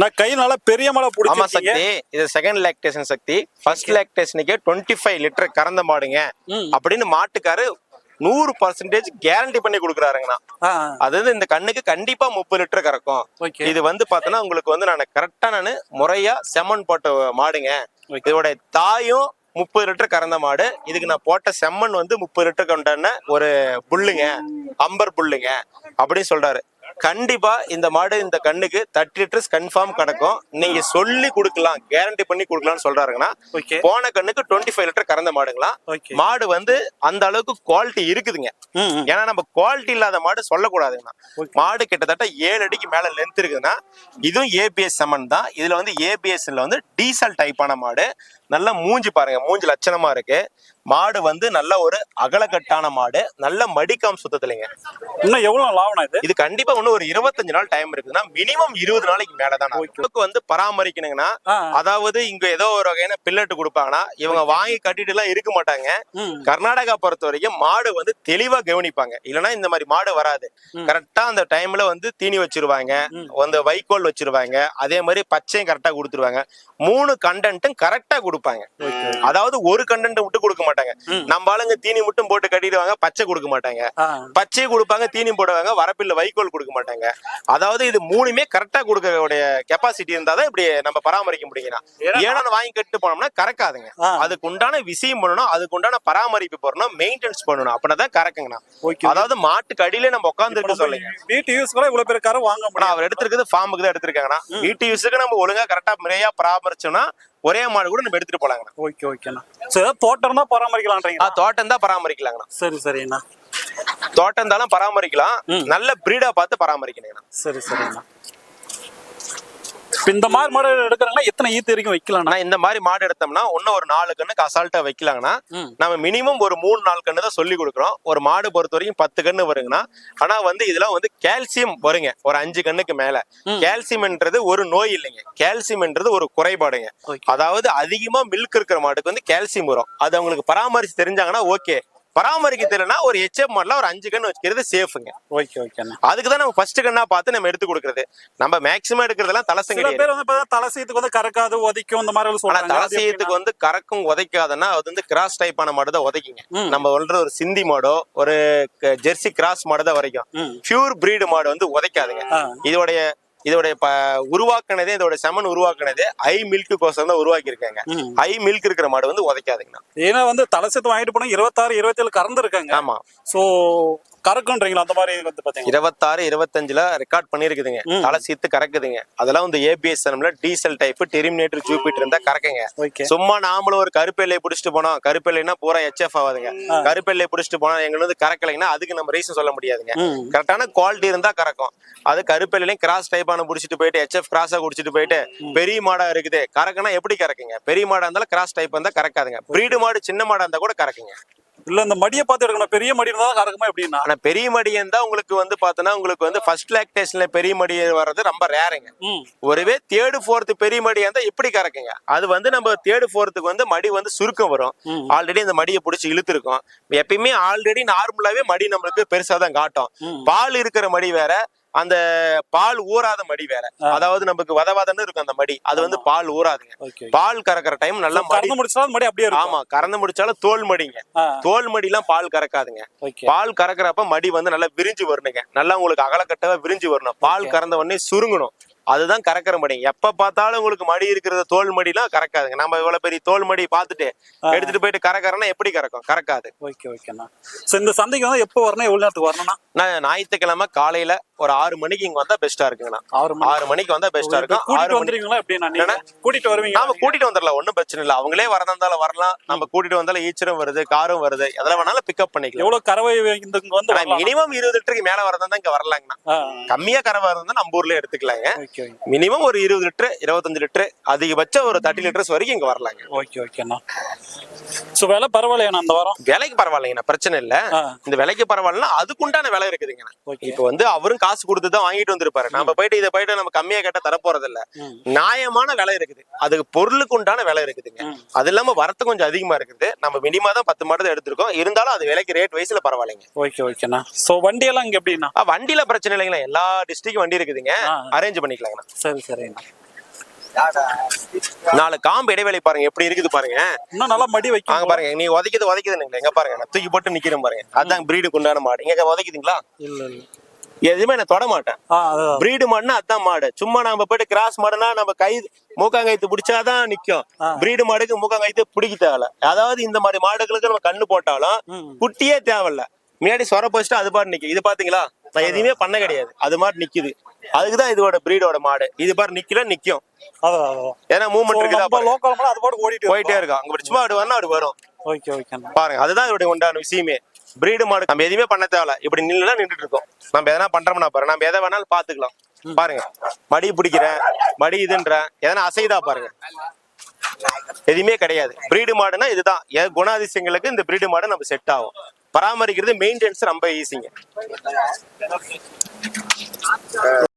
நான் கை நல்லா பெரிய மழை பிடிச்சிருக்கீங்க. சக்தி. இது செகண்ட் லாக்டேஷன் சக்தி. ஃபர்ஸ்ட் லாக்டேஷனுக்கே டுவெண்ட்டி ஃபைவ் லிட்டர் கறந்த மாடுங்க. அப்படின்னு மாட்டுக்காரு நூறு பர்சன்டேஜ் கேரண்டி பண்ணி கொடுக்குறாருங்கண்ணா. அதாவது இந்த கண்ணுக்கு கண்டிப்பா முப்பது லிட்டர் கறக்கும். இது வந்து பார்த்தோன்னா உங்களுக்கு வந்து நான் கரெக்டா நான் முறையா செம்மண் போட்ட மாடுங்க. இதோட தாயும் முப்பது லிட்டர் கறந்த மாடு. இதுக்கு நான் போட்ட செம்மண் வந்து முப்பது லிட்டர் கொண்டான ஒரு புல்லுங்க. அம்பர் புல்லுங்க. அப்படின்னு சொல்றாரு. கண்டிப்பா இந்த மாடு இந்த கண்ணுக்கு தேர்ட்டி லிட்டர்ஸ் கன்ஃபார்ம் கிடக்கும். நீங்க சொல்லி கொடுக்கலாம் கேரண்டி பண்ணி கொடுக்கலாம்னு சொல்றாருங்கன்னா போன கண்ணுக்கு டுவெண்ட்டி ஃபைவ் லிட்டர் கறந்த மாடுங்களா? ஓகே மாடு வந்து அந்த அளவுக்கு குவாலிட்டி இருக்குதுங்க. ஏன்னா நம்ம குவாலிட்டி இல்லாத மாடு சொல்லக்கூடாதுங்கண்ணா. மாடு கிட்டத்தட்ட ஏழு அடிக்கு மேல லென்த் இருக்குதுன்னா இதுவும் ஏபிஎஸ் செமன் தான். இதுல வந்து ஏபிஎஸ்ல வந்து டீசல் டைப்பான மாடு. நல்ல மூஞ்சி பாருங்க மூஞ்சி லட்சணமா இருக்கு. மாடு வந்து நல்ல ஒரு அகலக்கட்டான மாடு. நல்ல மடிக்காம் சுத்தத்துலைங்க இன்னும் எவ்வளவு லாபம் இது? இது கண்டிப்பா இன்னும் ஒரு இருபத்தஞ்சு நாள் டைம் இருக்குதுன்னா மினிமம் இருபது நாளைக்கு மேலதான் இதுக்கு வந்து பராமரிக்கணுங்கன்னா அதாவது இங்க ஏதோ ஒரு வகையான பில்லட்டு கொடுப்பாங்கன்னா இவங்க வாங்கி கட்டிட்டு எல்லாம் இருக்க மாட்டாங்க. கர்நாடகா பொறுத்த வரைக்கும் மாடு வந்து தெளிவா கவனிப்பாங்க. இல்லைன்னா இந்த மாதிரி மாடு வராது. கரெக்டா அந்த டைம்ல வந்து தீனி வச்சிருவாங்க. அந்த வைக்கோல் வச்சிருவாங்க. அதே மாதிரி பச்சையும் கரெக்டா கொடுத்துருவாங்க. மூணு கண்டென்ட்டும் கரெக்டா கொடுப்பாங்க. அதாவது ஒரு கண்டென்ட் மட்டும் கொடுக்க மாட்டாங்க. ம். நம்ம ஆளுங்க தீனி மட்டும் போட்டு கட்டிடுவாங்க பச்சை கொடுக்க மாட்டாங்க. ஆ. பச்சை கொடுப்பாங்க தீனி போடுவாங்க வரப்பில்ல வைக்கோல் கொடுக்க மாட்டாங்க. அதாவது இது மூணுமே கரெக்டா கொடுக்கக்கூடிய கெப்பாசிட்டி இருந்தாதான் இப்படி நம்ம பராமரிக்க முடியுங்கண்ணா ஏன்னா- வாங்கி கட்டு போனோம்னா கறக்காதுங்க. அதுக்கு உண்டான விஷயம் பண்ணணும் அதுக்கு உண்டான பராமரிப்பு பண்ணணும் மெயின்டெனன்ஸ் பண்ணணும். அப்படிதான் கறக்குங்கண்ணா. ஓகே அதாவது மாட்டுக்கு அடியில நம்ம உட்கார்ந்து இருக்க சொல்லுங்க. வீட்டு யூஸ் கூட இவ்வளவு பேர் கார வாங்க முடியும் அவர் எடுத்திருக்கிறது ஃபார்முக்கு தான் எடுத்திருக்காங்கண்ணா. வீட்டு யூஸுக்கு நம்ம ஒழுங்கா கரெக்டா முறையா பராமரிச்சோம்னா ஒரே மாடு கூட நம்ம எடுத்துட்டு போலாங்கண்ணா. ஓகே ஓகேண்ணா. சரி தோட்டம் தான் பராமரிக்கலான்றீங்க ஆ, தோட்டம் தான் பராமரிக்கலாங்கண்ணா. சரி சரிண்ணா தோட்டம் தாலும் பராமரிக்கலாம். நல்ல பிரீடா பார்த்து பராமரிக்கணுங்கண்ணா. சரி சரிண்ணா இப்ப இந்த மாதிரி மாடு எடுக்கிறாங்கன்னா எத்தனை ஈத்து வரைக்கும் வைக்கலாம்ண்ணா? ஆனா இந்த மாதிரி மாடு எடுத்தோம்னா இன்னும் ஒரு நாலு கண்ணுக்கு அசால்ட்டா வைக்கலாங்கன்னா நம்ம மினிமம் ஒரு மூணு நாலு கண்ணு தான் சொல்லி கொடுக்குறோம். ஒரு மாடு பொறுத்த வரைக்கும் பத்து கண்ணு வருங்கண்ணா. ஆனா வந்து இதெல்லாம் வந்து கால்சியம் வருங்க. ஒரு அஞ்சு கண்ணுக்கு மேல. கால்சியம்ன்றது ஒரு நோய் இல்லைங்க. கால்சியம்ன்றது ஒரு குறைபாடுங்க. அதாவது அதிகமா மில்க் இருக்கிற மாடுக்கு வந்து கால்சியம் வரும். அது அவங்களுக்கு பராமரிச்சு தெரிஞ்சாங்கன்னா ஓகே பராமரிக்க தெரியலனா ஒரு எச்எப் மாடல ஒரு அஞ்சு கண்ணு வச்சுக்கிறது சேஃபுங்க ஓகே ஓகேண்ணா அதுக்கு தான் நம்ம ஃபர்ஸ்ட் கண்ணா பார்த்து நம்ம எடுத்து கொடுக்குறது. நம்ம மேக்ஸிமம் எடுக்கிறதெல்லாம் தலசங்கடி பேர் வந்து இப்ப தலை சீத்துக்கு வந்து கறக்காது உதைக்கும் இந்த மாதிரி சொல்றாங்க. தலசீயத்துக்கு வந்து கறக்கும் உதைக்காதுன்னா அது வந்து கிராஸ் டைப்பான மாடு தான் உதைக்குங்க. நம்ம சொல்ற ஒரு சிந்தி மாடோ ஒரு ஜெர்சி கிராஸ் மாடு தான் வரைக்கும். பியூர் பிரீடு மாடு வந்து உதைக்காதுங்க. இதோடைய இதோடைய ப உருவாக்குனதே இதோட செமன் உருவாக்குனதே ஐ மில்க்கு கோசம் தான் உருவாக்கி இருக்காங்க ம். ஐ மில்க் இருக்கிற மாடு வந்து உதைக்காதுங்கண்ணா. ஏன்னா வந்து தலை சீத்து வாங்கிட்டு போனா இருபத்தாறு இருபத்தேழு கறந்து இருக்காங்க ஆமா. சோ கறக்குன்றீங்களா? அந்த மாதிரி வந்து இருபத்தாறு இருபத்தஞ்சுல ரெக்கார்ட் பண்ணிருக்குதுங்க. தலை சீத்து கறக்குதுங்க. அதெல்லாம் வந்து ABS diesel type terminator Jupiter இருந்தா கறக்குங்க. சும்மா நாமளும் ஒரு கருப்பெல்லையை பிடிச்சிட்டு போனோம். கருப்பெல்லைன்னா பூரா எச்எஃப் ஆகாதுங்க. கருப்பெல்லையை பிடிச்சிட்டு போனா எங்களுக்கு வந்து கறக்கலைங்கன்னா அதுக்கு நம்ம ரீசன் சொல்ல முடியாதுங்க. கரெக்டான குவாலிட்டி இருந்தா கறக்கும். அது கருப்பெல்லையும் கிராஸ் டைப்பான பிடிச்சிட்டு போயிட்டு ஹெச்எஃப் கிராஸா குடிச்சிட்டு போயிட்டு பெரிய மாடா இருக்குது. கறக்குனா எப்படி கறக்குங்க? பெரிய மாடா இருந்தாலும் கிராஸ் டைப் இருந்தா கறக்காதுங்க. பிரீடு மாடு சின்ன மாடா இருந்தா கூட கறக்குங்க. இல்ல இந்த மடியை பார்த்து எடுக்கணும். பெரிய மடி இருந்தா கறக்குமா எப்படின்னா? ஆனா பெரிய மடி இருந்தா உங்களுக்கு வந்து பார்த்தோன்னா உங்களுக்கு வந்து ஃபர்ஸ்ட் லாக்டேஷன்ல பெரிய மடி வர்றது ரொம்ப ரேருங்க ஒருவே தேர்டு ஃபோர்த்து பெரிய மடியா இருந்தா எப்படி கறக்குங்க? அது வந்து நம்ம தேர்டு ஃபோர்த்துக்கு வந்து மடி வந்து சுருக்கம் வரும். ஆல்ரெடி இந்த மடியை பிடிச்சி இழுத்துருக்கோம். எப்பயுமே ஆல்ரெடி நார்மலாவே மடி நம்மளுக்கு பெருசா தான் காட்டும். பால் இருக்கிற மடி வேற அந்த பால் ஊறாத மடி வேற. அதாவது நமக்கு வத வதன்னு இருக்கும் அந்த மடி. அது வந்து பால் ஊறாதுங்க. பால் கறக்கிற டைம் நல்லா மடி கறந்து முடிச்சா மடி அப்படியே ஆமா கறந்து முடிச்சாலும் தோல் மடிங்க. தோல் மடிலாம் பால் கறக்காதுங்க. பால் கறக்குறப்ப மடி வந்து நல்லா விரிஞ்சு வரணுங்க. நல்லா உங்களுக்கு அகலக்கட்டவா விரிஞ்சு வரணும். பால் கறந்த உடனே சுருங்கணும். அதுதான் கறக்கிற மடி. எப்ப பார்த்தாலும் உங்களுக்கு மடி இருக்கிறது தோல் மடிலாம் கறக்காதுங்க. நம்ம இவ்வளவு பெரிய தோல் மடி பார்த்துட்டு. எடுத்துட்டு போயிட்டு கறக்கறனா எப்படி கறக்கும்? கறக்காது. ஓகே ஓகேண்ணா. சோ இந்த சந்தைக்கு வந்து எப்போ வரணும்? எவ்வளவு நேரத்துக்கு வரணும்னா? நான் ஞாயிற்றுக்கிழமை காலையில ஒரு ஆறு மணிக்கு இங்க வந்தா பெஸ்டா இருக்குங்கண்ணா. ஆறு மணி ஆறு மணிக்கு வந்தா பெஸ்டா இருக்கும். ஆறு கூட்டிட்டு வந்துருவீங்களா எப்படின்னா வருவீங்க நாம கூட்டிட்டு வந்துடலாம் ஒண்ணும் பிரச்சனை இல்ல. அவங்களே வரதா இருந்தாலும் வரலாம். நம்ம கூட்டிட்டு வந்தாலும் ஈச்சரும் வருது காரும் வருது. எதுல வேணாலும் பிக்கப் பண்ணிக்கலாம். எவ்வளவு கறவை இந்த வந்து மினிமம் இருபது லிட்டருக்கு மேல வரதா இருந்தா இங்க வரலாங்கண்ணா. கம்மியா கறவை இருந்தா நம்ம ஊர்ல எடுத்துக்கலாங்க. மினிமம் ஒரு இருபது லிட்டர் இருபத்தஞ்சு லிட்டர் அதிகபட்சம் ஒரு தேர்ட்டி லிட்டர்ஸ் வரைக்கும் இங்க வரலாங்க. ஓகே ஓகேண்ணா சோ விலை பரவாயில்லையா அந்த வாரம்? விலைக்கு பரவாயில்லைங்கண்ணா பிரச்சனை இல்ல. இந்த விலைக்கு பரவாயில்லனா அதுக்குண்டான விலை இருக்குதுங்கண்ணா. இப்போ வந்து அவரும் காசு கொடுத்து தான் வாங்கிட்டு வந்திருப்பாரு. நம்ம போயிட்டு இதை போயிட்டு நம்ம கம்மியா கேட்டா தர போறது இல்ல. நியாயமான விலை இருக்குது. அதுக்கு பொருளுக்கு உண்டான விலை இருக்குதுங்க. அது இல்லாம வரத்து கொஞ்சம் அதிகமா இருக்குது. நம்ம மினிமா தான் பத்து மாடு தான் எடுத்திருக்கோம். இருந்தாலும் அது விலைக்கு ரேட் வயசுல பரவாயில்லைங்க. ஓகே ஓகேண்ணா ஸோ வண்டியெல்லாம் இங்க எப்படிண்ணா? ஆ, வண்டியில பிரச்சனை இல்லைங்களா எல்லா டிஸ்ட்ரிக்ட் வண்டி இருக்குதுங்க. அரேஞ்ச் பண்ணிக்கலாங்கண்ணா. சரி சரிண்ணா நாலு காம்பு இடைவேளை பாருங்க. எப்படி இருக்குது பாருங்க. இன்னும் நல்லா மடி அங்க வைக்க பாருங்க. நீ உதைக்குது உதைக்குதுங்களா எங்க பாருங்க. நான் தூக்கி போட்டு நிக்கிறேன் பாருங்க. அதான் பிரீடுக்கு உண்டான மாடு. இங்க உதைக்குதுங்களா? இல்ல இல்ல. எதுவுமே நான் தொட மாட்டேன். பிரீடு மாடுனா அதான் மாடு. சும்மா நம்ம போயிட்டு கிராஸ் மாடுனா நம்ம கை மூக்காங்கைத்து பிடிச்சாதான் நிக்கும். பிரீடு மாடுக்கு மூக்காங்கைத்து பிடிக்க தேவையில்ல. அதாவது இந்த மாதிரி மாடுகளுக்கு நம்ம கண்ணு போட்டாலும். குட்டியே தேவையில்ல. முன்னாடி சொர போச்சுட்டு அது பாட்டு நிக்கும். இது பாத்தீங்களா? நான் எதுவுமே பண்ண கிடையாது. அது மாதிரி நிக்குது. அதுக்குதான் இதோட பிரீடோட மாடு. இது பாரு நிக்கல நிக்கும். ஏன்னா மூவ்மெண்ட் இருக்குதா. லோக்கல் அது பாட்டு ஓடிட்டு போயிட்டே இருக்கும். அங்க சும்மா அப்படி வரணும் அப்படி வரும். ஓகே ஓகேண்ணா பாருங்க அதுதான் இதோட உண்டான விஷயமே. பிரீடு மாடு. நம்ம எதுவுமே பண்ண தேவையில்ல. இப்படி நின்னுலாம் நின்றுட்டு இருக்கோம் நம்ம எதனா பண்றோம்னா பாருங்க நம்ம எதை வேணாலும் பாத்துக்கலாம் பாருங்க. மடி பிடிக்கிறேன் மடி இதுன்றேன் எதனா அசைதா பாருங்க. எதுவுமே கிடையாது. பிரீடு மாடுனா இதுதான். என் குணாதிசயங்களுக்கு இந்த பிரீடு மாடு நம்ம செட் ஆகும். பராமரிக்கிறது மெயின்டெனன்ஸ் ரொம்ப ஈஸிங்க